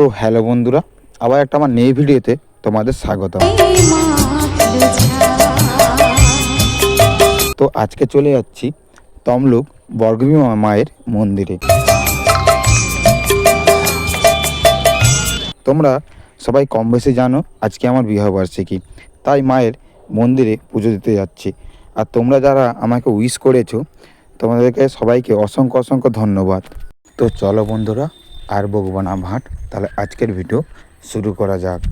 So hello বন্ধুরা, আবার একটা আমার নেই ভিডিওতে তোমাদের স্বাগত তো আজকে চলে যাচ্ছি তমলুক বর্গভী মায়ের মন্দিরে। তোমরা সবাই কম বেশি জানো আজকে আমার বিবাহবার্ষিকী, তাই মায়ের মন্দিরে পুজো দিতে যাচ্ছি। আর তোমরা যারা আমাকে উইশ করেছ, তোমাদেরকে সবাইকে অসংখ্য অসংখ্য ধন্যবাদ। তো চলো বন্ধুরা, আর বকবো না ভাট তাহলে আজকের ভিডিও শুরু করা যাক।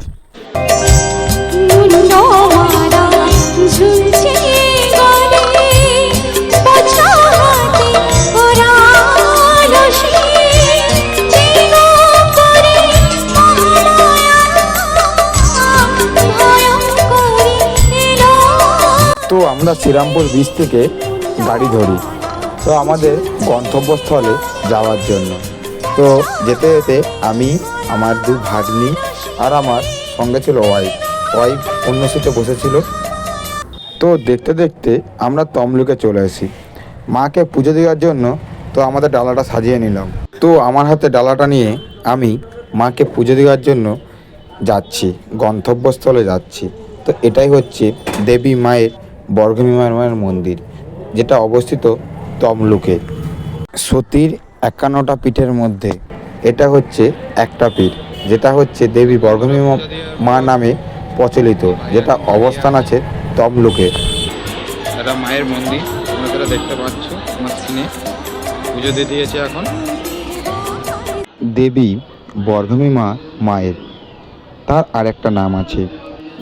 তো আমরা শ্রীরামপুর বীচ থেকে গাড়ি ধরি। তো আমাদের গন্তব্যস্থলে যাওয়ার জন্য। তো যেতে যেতে আমি, আমার দু ভাগ্নি আর আমার সঙ্গে ছিল ওয়াইফ ওয়াইফ অন্য সিটে বসেছিল। তো দেখতে দেখতে আমরা তমলুকে চলে আসি। মাকে পুজো দেওয়ার জন্য তো আমাদের ডালাটা সাজিয়ে নিলাম। তো আমার হাতে ডালাটা নিয়ে আমি মাকে পুজো দেওয়ার জন্য যাচ্ছি, গন্তব্যস্থলে যাচ্ছি। তো এটাই হচ্ছে দেবী মায়ের বর্গমী মায়ের মন্দির, যেটা অবস্থিত তমলুকে। সতীর একান্নটা পীঠের মধ্যে। এটা হচ্ছে একটা পীঠ যেটা হচ্ছে দেবী বর্গমী মা- নামে প্রচলিত যেটা অবস্থান আছে তমলুকে এটা মায়ের মন্দির তোমরা যেটা দেখতে পাচ্ছ স্ক্রিনে পুজো দিয়ে দিয়েছে এখন। দেবী বর্গমী মা মায়ের তার আরেকটা নাম আছে।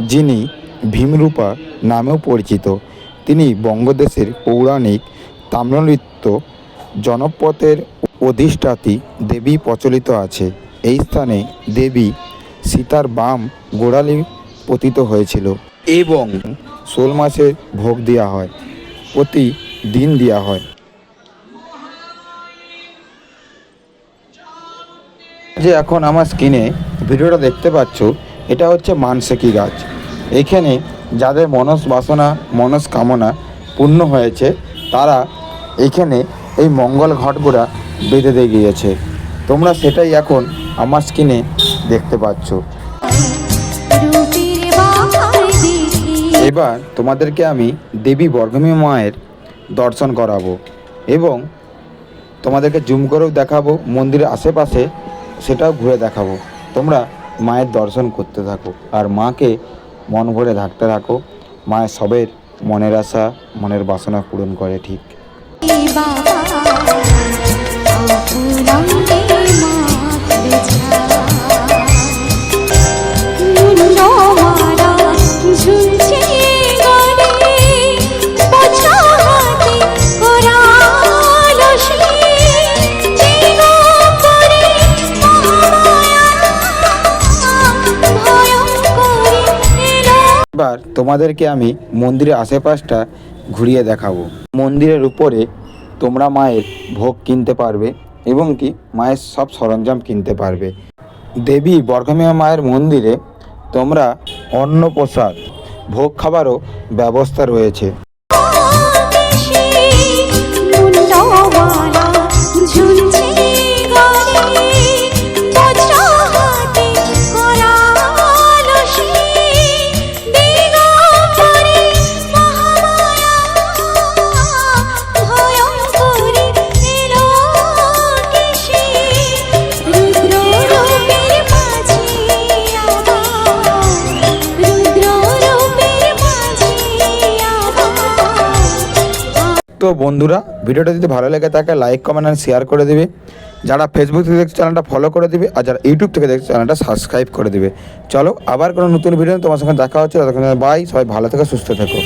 যিনি ভীমরূপা নামেও পরিচিত তিনি বঙ্গদেশের পৌরাণিক তাম্রনৃত্য জনপথের অধিষ্ঠাত্রী দেবী প্রচলিত আছে। এই স্থানে দেবী সীতার বাম গোড়ালি পতিত হয়েছিল এবং শোল মাছের ভোগ দেওয়া হয়, প্রতি দিন দেওয়া হয়। যে এখন আমার স্ক্রিনে ভিডিওটা দেখতে পাচ্ছ, এটা হচ্ছে মানসিকী গাছ। এখানে যাদের মনস বাসনা মনস্কামনা পূর্ণ হয়েছে, তারা এখানে এই মঙ্গল ঘটগুলা বেঁধে দিয়ে গিয়েছে। তোমরা সেটাই এখন আমার স্কিনে দেখতে পাচ্ছ। এবার তোমাদেরকে আমি দেবী বর্গমী মায়ের দর্শন করাবো এবং তোমাদেরকে জুম করেও দেখাবো, মন্দিরের আশেপাশে সেটাও ঘুরে দেখাবো। তোমরা মায়ের দর্শন করতে থাকো আর মাকে মন ভরে থাকতে থাকো। মায়ের সবের মনের আশা, মনের বাসনা পূরণ করে ঠিক। এবার তোমাদেরকে আমি মন্দিরের আশেপাশটা ঘুরিয়ে দেখাবো। মন্দিরের উপরে তোমরা মায়ের ভোগ কিনতে পারবে এবং কি মায়ের সব সরঞ্জাম কিনতে পারবে। দেবী বর্গমিয়া মায়ের মন্দিরে তোমরা অন্ন প্রসাদ ভোগ খাবারও ব্যবস্থা রয়েছে। তো বন্ধুরা ভিডিওটা যদি ভালো লেগে তাকে লাইক কমেন্ট আর শেয়ার করে দেবে যারা ফেসবুক থেকে দেখছে চ্যানেলটা ফলো করে দিবে আর যারা ইউটিউব থেকে দেখছে চ্যানেলটা সাবস্ক্রাইব করে দেবে চলো আবার কোনো নতুন ভিডিও তোমার সঙ্গে দেখা হচ্ছে ততক্ষণ বাই সবাই ভালো থেকে সুস্থ থেকো